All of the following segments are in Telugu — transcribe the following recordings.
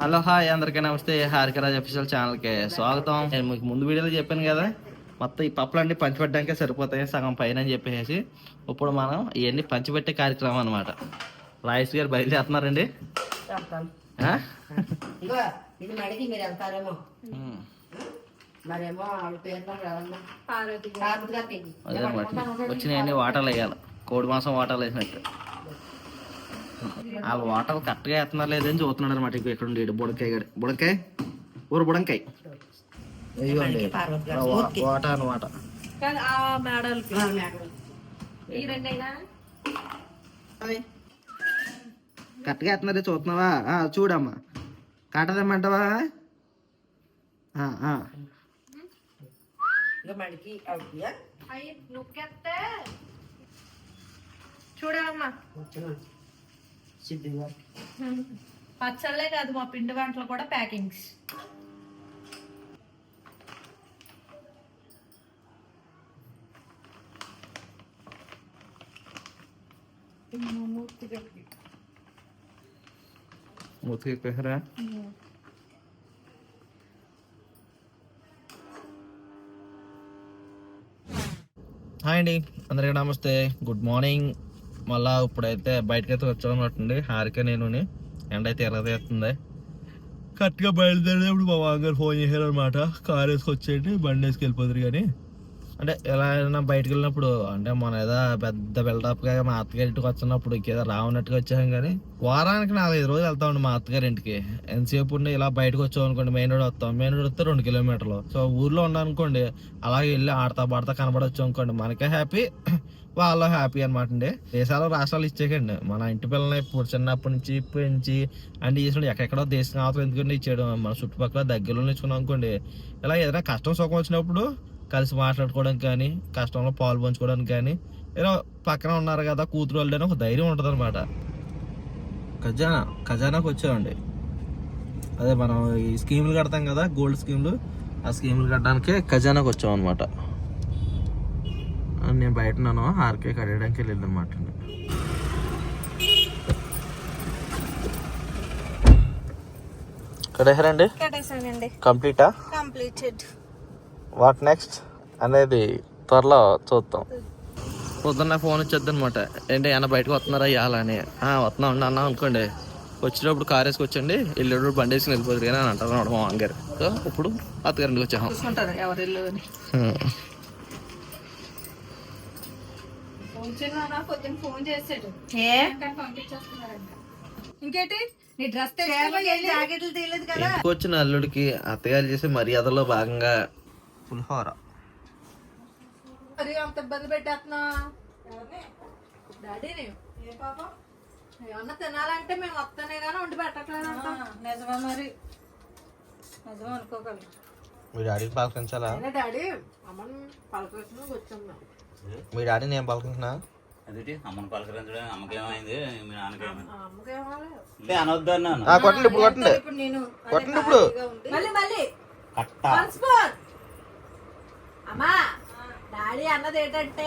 హలో హాయ్ అందరికీ నమస్తే. హారికరాజ్ అఫీషియల్ ఛానల్కి స్వాగతం. నేను మీకు ముందు వీడియోలో చెప్పాను కదా మొత్తం ఈ పప్పులు అన్ని పంచిపెట్టడానికే సరిపోతాయి సగం పైన అని చెప్పేసి. ఇప్పుడు మనం ఇవన్నీ పంచిపెట్టే కార్యక్రమం అనమాట రాయస్ గారు బయలుదేరుతున్నారండి. వచ్చినాయన్ని వాటర్లు వేయాలి. కోడి మాంసం వాటర్లు వేసినట్టు. వాళ్ళు వాటర్లు కరెక్ట్గా వేస్తున్నారు లేదని చూస్తున్నాడు అనమాట ఇక్కడ ఇక్కడ ఉండి బుడకాయ గడి. బుడకాయ? ఊరు బుడంకాయ. ఇదిగోండి. వాటా అనమాట కరెక్ట్గా వేస్తున్నారే చూస్తున్నావా? ఆ, చూడమ్మా. నొక్కేస్తే చూడమ్మా. వచ్చిన సిద్ధి గారికి పచ్చళ్ళే కాదు మా పిండి వంటలు కూడా ప్యాకింగ్స్. మూతికి ఎక్కువేరా హాయ్ అండి అందరికీ నమస్తే. Good morning. మళ్ళా ఇప్పుడైతే బయటకి అయితే వచ్చామన్నట్టుండి హారిక నేను ఎండ అయితే ఎర్రదేస్తుంది కరెక్ట్గా కరెక్ట్గా బయలుదేరేటప్పుడు మా వాంగారు ఫోన్ చేశారు అనమాట కార్ వేసుకొచ్చేయండి బండి వేసుకు కానీ అంటే ఎలా అయినా బయటకు వెళ్ళినప్పుడు అంటే మన ఏదో పెద్ద బిల్డప్గా మా అత్తగారి ఇంటికి వచ్చినప్పుడు ఇంకేదో రావన్నట్టుగా వచ్చాం కానీ వారానికి నాలుగైదు రోజులు వెళ్తామండి మా అత్తగారి ఇంటికి. ఎంతసేపు ఉండి ఇలా బయటకు వచ్చాం అనుకోండి మెయిన్ రోడ్ వస్తాం. మెయిన్ రోడ్ వస్తే రెండు కిలోమీటర్లు. సో ఊర్లో ఉండాలనుకోండి అలాగే వెళ్ళి ఆడతా పాడతా కనబడొచ్చు అనుకోండి మనకే హ్యాపీ వాళ్ళు హ్యాపీ అనమాట అండి. దేశాలు రాష్ట్రాలు ఇచ్చేకండి. మన ఇంటి పిల్లల్ని ఇప్పుడు చిన్నప్పటి నుంచి పెంచి అన్ని చేసిన ఎక్కడెక్కడో దేశం అవతల ఎందుకంటే ఇచ్చేయడం. మన చుట్టుపక్కల దగ్గరలో నేర్చుకున్నాం అనుకోండి ఇలా ఏదైనా కష్టం సుఖం వచ్చినప్పుడు కలిసి మాట్లాడుకోవడానికి కానీ కష్టంలో పాలు పంచుకోవడానికి కానీ ఇలా పక్కన ఉన్నారు కదా కూతురు వాళ్ళు ఒక ధైర్యం ఉంటుంది అనమాట ఖజానా ఖజానాకి వచ్చామండి. అదే మనం ఈ స్కీములు కడతాం కదా గోల్డ్ స్కీములు ఆ స్కీములు కట్టడానికి ఖజానాకి వచ్చాం అనమాట నేను బయట ఉన్నాను ఆర్కే కట్టడానికి వెళ్ళింది అనమాట కట్టేశారండి కంప్లీటా? కంప్లీటెడ్. వాట్ నెక్స్ట్ అనేది త్వరలో చూద్దాం. పొద్దున్న ఫోన్ వచ్చేద్ది అనమాట ఏంటి అన్న బయటకు వస్తున్నారా? ఇవ్వాలని వస్తున్నాం అండి అన్నాం అనుకోండి. వచ్చేటప్పుడు కార్ వేసుకొచ్చండి వెళ్ళేటప్పుడు బండి వేసుకుని వెళ్ళిపోతుంది కానీ అని అంటారు అన్నమాట మా అమ్మగారు సో ఇప్పుడు అత్తగారింటికి వచ్చాము ఇంకేంటి? నీ డ్రెస్ జాకెట్లు తీయలేదు కదా. ఇంటికి వచ్చిన అల్లుడికి అత్తగారు చేసే మర్యాదలో భాగంగా పులిహోర. మరి అంత ఇబ్బంది పెట్టేస్తున్నా? డాడీని. ఏ పాప? ఏమన్నా తినాలంటే మేము వస్తానే కానీ వండి పెట్టట్లేదు నిజమా మరి. నిజం అనుకోగలం మీ డాడీకి పలకరించాలా? డాడీ అమ్మని పలకరించడానికి వచ్చాం మేము మీ డాడీని ఏం పలకరించినా? అదేంటి? అమ్మని పలకరించడం అమ్మకేమైంది? మీ నాన్నకేమైంది అనొద్దు అన్నాను. ఆ, కొట్టండి ఇప్పుడు కొట్టండి. ఇప్పుడు నేను కొట్టండి ఇప్పుడు. మళ్ళీ మళ్ళీ. కట్ట. అమ్మా డాడీ అన్నది ఏంటంటే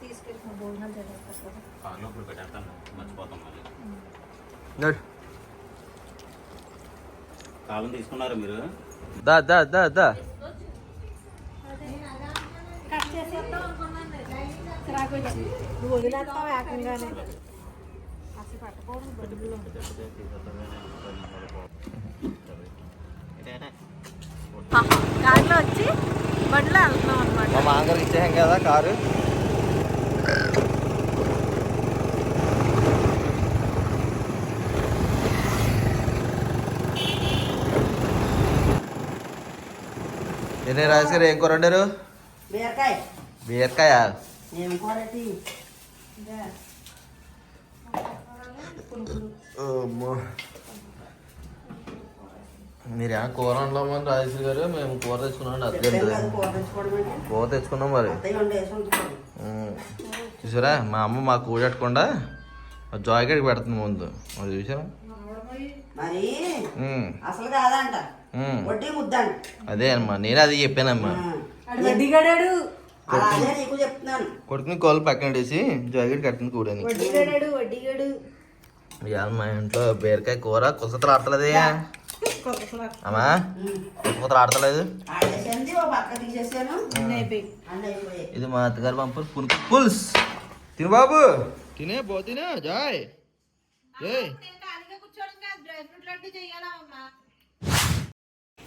తీసుకెళ్ళి భోజనం కారులో. కాలం తీసుకున్నారు మీరు? దా దా దా దా. గాడిలో వచ్చి బండిలో వెళ్తున్నాం అనమాట మా మామగారికి ఇచ్చేసాం కదా కారు. ఎన్ని రాజు గారు ఏం కూర వండారు? బీరకాయ. బీరకాయ. ఏం అమ్మో. మీరు ఏమైనా కూర వండమని రాజేశ్వరి గారు మేము కూర తెచ్చుకున్నాం అర్జెంట్ కూర తెచ్చుకున్నాం మరి. చూసారా? మా అమ్మ మాకు కూడెట్టకుండా జాయిగడికి పెడుతుంది ముందు. అది చూసారా? మరి. అసలు కాదంట. వడ్డీ ముద్దంట. అదే అమ్మా నేను అది చెప్పానమ్మా. కొడుకుని కోళ్ళు పక్కన వేసి జాయిగడి కట్టింది కూడని వడ్డీగడు ఇవాళ మా ఇంట్లో బీరకాయ కూర కుసతలు ఆడతలేదు అమ్మా కుసతలు ఆడతలేదు. ఇది మా అత్తగారు పంపు పులుసు పుల్స్. తిను బాబు. తినే పో తినే జాయ్. ఏయ్.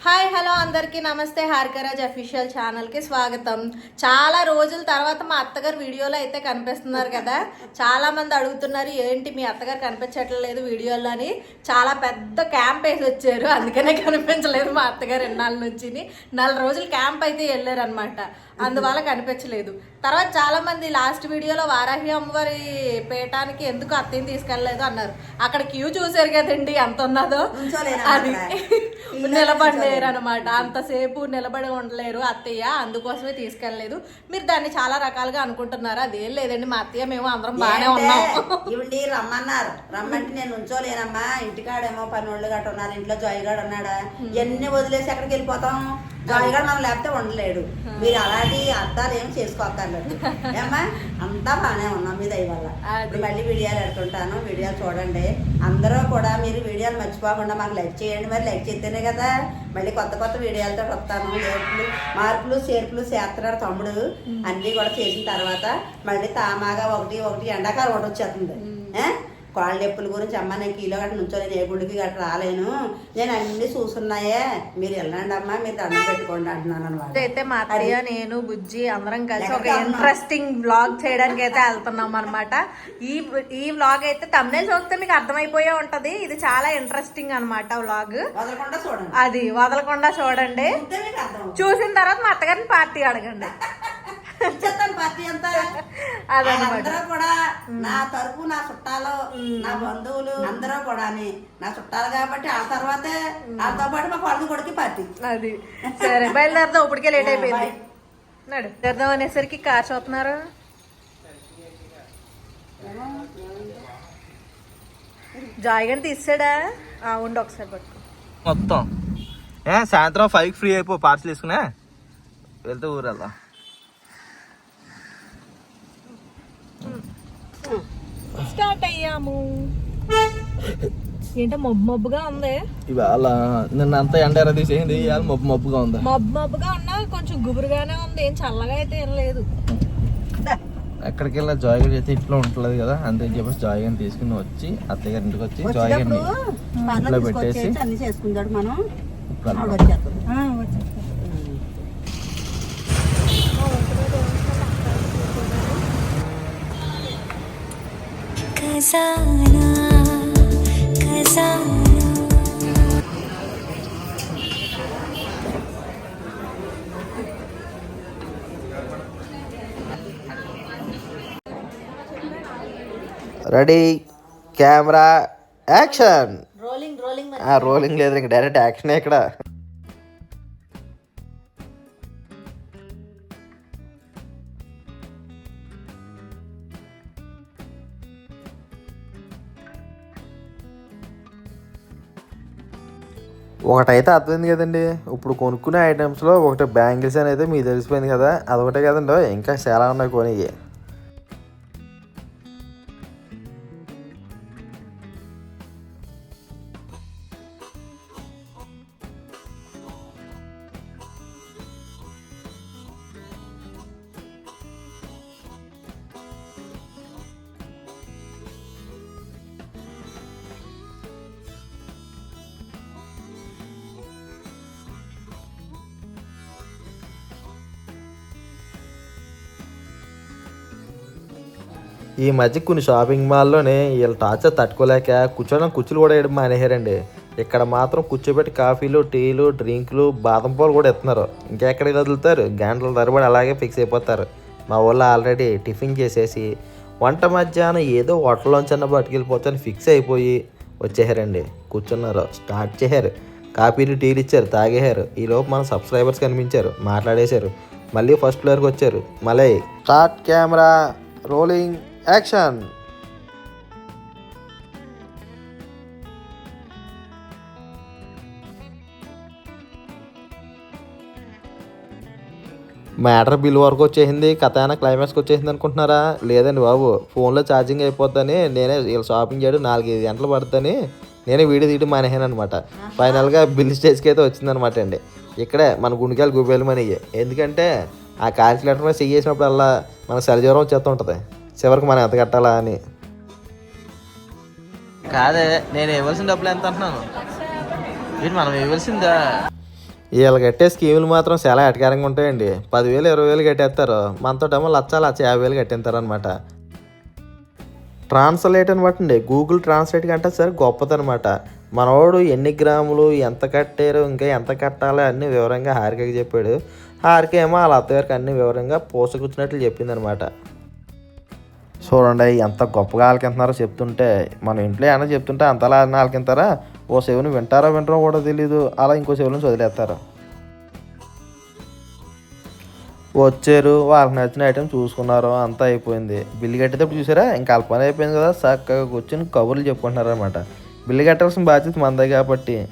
హాయ్ హలో అందరికీ నమస్తే. హార్కరాజ్ అఫీషియల్ ఛానల్కి స్వాగతం. చాలా రోజుల తర్వాత మా అత్తగారు వీడియోలో అయితే కనిపిస్తున్నారు కదా. చాలామంది అడుగుతున్నారు ఏంటి మీ అత్తగారు కనిపించట్లేదు వీడియోలో? అని. చాలా పెద్ద క్యాంప్ వేసి వచ్చారు. అందుకనే కనిపించలేదు మా అత్తగారు ఎన్నాళ్ళ నుంచి నెల రోజులు క్యాంప్ అయితే వెళ్ళారనమాట అందువల్ల కనిపించలేదు. తర్వాత చాలా మంది లాస్ట్ వీడియోలో వారాహి అమ్మవారి పీఠానికి ఎందుకు అత్తయ్యని తీసుకెళ్ళలేదు అన్నారు. అక్కడ క్యూ చూసారు కదండి ఎంత ఉన్నదో. అది? నిలబడలేరు అనమాట అంతసేపు నిలబడి ఉండలేరు అత్తయ్య అందుకోసమే తీసుకెళ్ళలేదు. మీరు దాన్ని చాలా రకాలుగా అనుకుంటున్నారు. అదేం లేదండి మా అత్తయ్య మేము అందరం బాగానే ఉన్నాం. ఇవిడి రమ్మన్నారు. రమ్మంటే నేను ఉంచోలేనమ్మా. ఇంటికాడేమో పని వాళ్ళు గట్ట ఉన్నారు. ఇంట్లో జాయిగాడు ఉన్నాడా? ఎన్ని వదిలేసి ఎక్కడికి వెళ్ళిపోతాం? జాయిగాడు మనం లేకపోతే ఉండలేడు. మీరు అలాంటి అర్థాలు ఏం చేసుకోక్కర్లేదు ఏమ్మా? అంతా బాగానే ఉన్నాం మీ దయ వల్ల. ఇప్పుడు మళ్ళీ వీడియోలు పెడుతుంటాను. వీడియోలు చూడండి. అందరూ కూడా మీరు వీడియోలు మర్చిపోకుండా మాకు లైక్ చేయండి. మరి లైక్ చేస్తేనే కదా మళ్ళీ కొత్త కొత్త వీడియోలతో వస్తాను. ఏర్పులు మార్పులు చేర్పులు చేస్తున్నాడు తమ్ముడు అన్నీ కూడా చేసిన తర్వాత మళ్ళీ తామాగా ఒకటి ఒకటి ఎండాకాలం ఒకటి వచ్చేస్తుంది? కాళ్ళ నొప్పుల గురించి అమ్మ నేను కిలో గట్ట నుంచోలేను ఏ గుడికి గట్ట రాలేను. నేను అన్ని చూసున్నాయే. మీరు వెళ్ళండి అమ్మా మీరు దండం పెట్టుకోండి అంటున్నాను అనమాట. అయితే మా అత్తయ్య నేను బుజ్జి అందరం కలిసి ఒక? ఇంట్రెస్టింగ్ వ్లాగ్ చేయడానికి అయితే వెళ్తున్నాం అనమాట ఈ ఈ వ్లాగ్ అయితే తమిళ చూస్తే మీకు అర్థమైపోయే ఉంటది. ఇది చాలా ఇంట్రెస్టింగ్ అనమాట చూడండి. అది వదలకుండా చూడండి. చూసిన తర్వాత మా అత్తగారిని పార్టీ అడగండి. ఇచ్చేస్తాను పార్టీ అంతా. అందరూ కూడా నా తరపు నా చుట్టాలు నా బంధువులు అందరూ కూడా నా చుట్టాలు కాబట్టి ఆ తర్వాతే వాళ్ళతో పాటు మా కొడుకు కొడుకు పార్టీ. అది. సరే బయలుదేరదాం. ఇప్పటికే లేట్ అయిపోయింది. నడు అనేసరికి కార్ చూస్తున్నారు? జాయ్ గారిని తీసాడా? ఆ, ఉండు ఒకసారి పట్టుకో. మొత్తం. ఏ సాయంత్రం ఫైవ్ ఫ్రీ అయిపో పార్సల్ తీసుకునే వెళ్తే ఊరు స్టార్ట్ అయ్యాము. ఏంటో మబ్బు మబ్బుగా ఉంది. ఇవాళ నిన్న అంతా ఎండ ఎర తీసేసింది ఇవాళ మబ్బు మబ్బుగా ఉందా. మబ్బు మబ్బుగా ఉన్నా కొంచెం గుబురుగానే ఉంది. ఏం చల్లగా అయితే ఏం లేదు. ఎక్కడికి వెళ్ళా? జాయ్ గారు అయితే ఇంట్లో ఉంటలేదు కదా అంతే చెప్పేసి జాయ్ గారిని తీసుకుని వచ్చి అత్తయ్య గారి ఇంటికి వచ్చి జాయ్ గారిని ఇంట్లో పెట్టేసి అన్ని చేసుకుంటాడు మనం. ఇప్పుడు ఖజానా ఖజానా ready camera action rolling rolling rolling లేదు ఇంక డైరెక్ట్ యాక్షన్ ఇక్కడ. ఒకటైతే అర్థమైంది కదండి. ఇప్పుడు కొనుక్కునే ఐటమ్స్లో ఒకటి బ్యాంగిల్స్ అని అయితే మీకు తెలిసిపోయింది కదా. అదొకటే కదండి. ఇంకా చాలా ఉన్నాయి కొని ఈ మధ్య కొన్ని షాపింగ్ మాల్లోనే వీళ్ళ టార్చర్ తట్టుకోలేక కూర్చోడం కుర్చీలు కూడా వేయడం మానేశారండి. ఇక్కడ మాత్రం కూర్చోబెట్టి కాఫీలు టీలు డ్రింకులు బాదం పాలు కూడా ఇస్తున్నారు. ఇంకెక్కడికి వదులుతారు? గంటల తరబడి అలాగే ఫిక్స్ అయిపోతారు. మా వాళ్ళు ఆల్రెడీ టిఫిన్ చేసేసి వంట మధ్యాహ్నం ఏదో హోటల్లోంచి అన్న పట్టుకెళ్ళిపోతాను ఫిక్స్ అయిపోయి వచ్చేసారండి. కూర్చున్నారు. స్టార్ట్ చేశారు. కాఫీలు టీలు ఇచ్చారు. తాగేశారు. ఈలోపు మన సబ్స్క్రైబర్స్ కనిపించారు. మాట్లాడేశారు. మళ్ళీ ఫస్ట్ ఫ్లోర్కి వచ్చారు. మళ్ళీ start camera. Rolling. Action matter bill వరకు వచ్చేసింది కథ అయినా క్లైమాక్స్కి వచ్చేసింది అనుకుంటున్నారా? లేదండి బాబు ఫోన్లో ఛార్జింగ్ అయిపోద్దని నేనే వీళ్ళు షాపింగ్ చేయడం నాలుగైదు గంటలు పడుతుంది నేనే వీడియో తీయడం మానేసాను అనమాట ఫైనల్గా బిల్ స్టేజ్కి అయితే వచ్చిందనమాట అండి. ఇక్కడే మన గుండెకాయలు గుబేలు మనీ ఎందుకంటే ఆ క్యాల్కులేటర్ మీద చెయ్యి వేసినప్పుడల్లా మనకు సరిజ్వరం వచ్చేస్తూ ఉంటుంది చివరికి మనం ఎంత కట్టాలా అని. కాదే నేను ఇవ్వాల్సిన డబ్బులు ఎంత అంటున్నాను? మనం ఇవ్వాల్సిందా? వీళ్ళు కట్టే స్కీములు మాత్రం చాలా ఎటకారంగా ఉంటాయండి. పదివేలు ఇరవై వేలు కట్టేస్తారు. మనతో ఏమో లచ్చ లచ్చ యాభై వేలు కట్టేస్తారు అనమాట ట్రాన్స్లేట్ అనమాట అండి. గూగుల్ ట్రాన్స్లేట్ కంటే సరే గొప్పదనమాట మనవాడు ఎన్ని గ్రాములు ఎంత కట్టారు ఇంకా ఎంత కట్టాలో అన్ని వివరంగా హారికకి చెప్పాడు. హారిక ఏమో వాళ్ళ అత్తగారికి అన్ని వివరంగా పోసుకొచ్చినట్లు చెప్పింది అనమాట చూడండి ఎంత గొప్పగా ఆలకింటున్నారో చెప్తుంటే మన ఇంట్లో ఏమైనా చెప్తుంటే అంతలా ఆలకింతారా? ఓ చెవుని వింటారో వింటారో కూడా తెలీదు. అలా ఇంకో చెవులను వదిలేస్తారు. వచ్చారు వాళ్ళకి నచ్చిన ఐటెం చూసుకున్నారు అంతా అయిపోయింది. బిల్లు కట్టేటప్పుడు చూసారా? ఇంకా అల్పన అయిపోయింది కదా. చక్కగా కూర్చొని కబుర్లు చెప్పుకుంటున్నారు అనమాట బిల్లు కట్టాల్సిన బాధ్యత మనదే కాబట్టి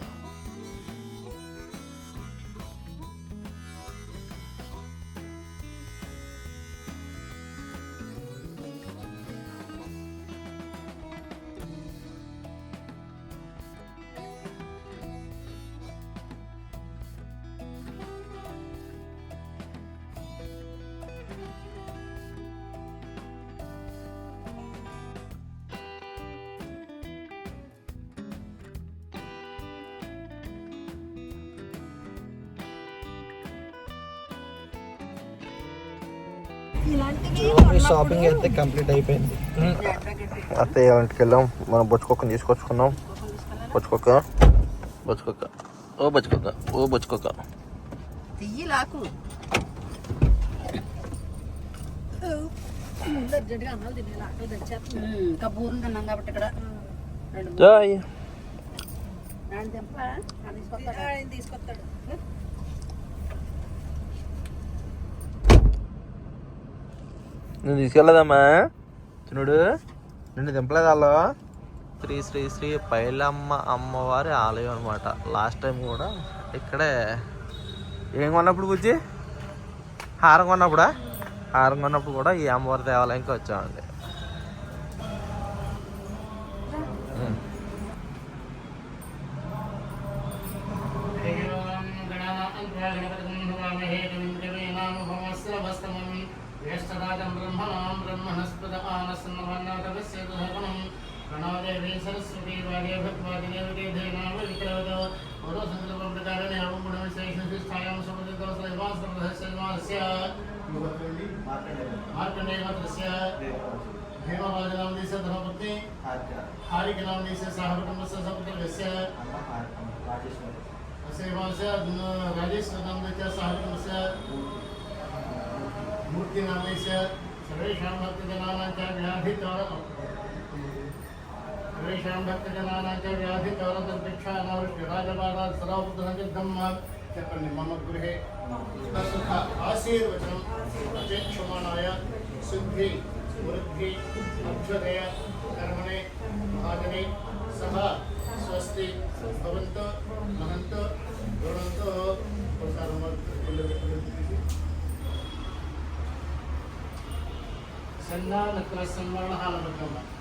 షాపింగ్ అయితే కంప్లీట్ అయిపోయింది. అత్తయ్య ఇంటికి వెళ్ళాం మనం బొచ్చుకొక్కని తీసుకొచ్చుకున్నాం. బొచ్చుకొక్క బొచ్చుకొక్క. ఓ బొచ్చుకొక్క ఓ బొచ్చుకొక్క. తియ్యి లాకు ఇంకా బూరం తిన్నాం కాబట్టి ఇక్కడ రెండు జాయ్ రెండు దింప తీసుకొస్తాడు తీసుకొస్తాడు నువ్వు తీసుకెళ్ళదమ్మా. చూడు నిన్ను దింపలేదాలో శ్రీ శ్రీ శ్రీ పైలమ్మ అమ్మవారి ఆలయం అనమాట లాస్ట్ టైం కూడా ఇక్కడే ఏం కొన్నప్పుడు గుజ్జి హారం కొన్నప్పుడా? హారం కొన్నప్పుడు కూడా ఈ అమ్మవారి దేవాలయంకి వచ్చామండి. ઓલો સંકલ્પ પ્રકારે ને આવું પણ વિશેષ વિશેષ સ્થાયામ સમજે તો સૈવા સમજે સૈવાસ્ય માર્કંડેય માત્રસ્ય हेमावाज नामनी से धर्मपत्नी हारी के नामनी से साहब कुटुंब से सब वैसे ऐसे वहाँ से राजेश नाम से साहब कुटुंब से मूर्ति नामनी से सर्वेश नाम के नाम क्या व्याधित और सर्वेषां भक्तजनानां च व्याधितौरदर्भिक्षानावृष्टिराजपादात् सदाबुद्धसंसिद्धं చెప్పండి మమ గృహే సుఖ ఆశీర్వచనం అపేక్షమాణాయ శుద్ధి వృద్ధి అభ్యుదయ కర్మణే మహాజనే సహ స్వస్తి భవంతో మహంతో గుణంతో ఒకసారి సన్నామిత్ర సంవరణः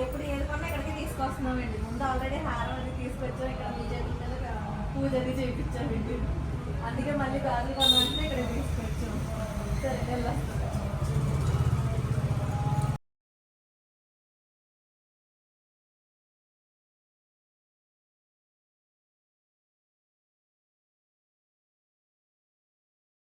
ఎప్పుడు ఏది ఇక్కడికి తీసుకొస్తున్నామండి. ముందు ఆల్రెడీ హారం అది తీసుకొచ్చాం. ఇక్కడ పూజ పూజ అది చేయించామండి అందుకే మళ్ళీ బ్యాగులు కొనమంటే ఇక్కడ తీసుకొచ్చాం. సరే వెళ్ళొస్తాం.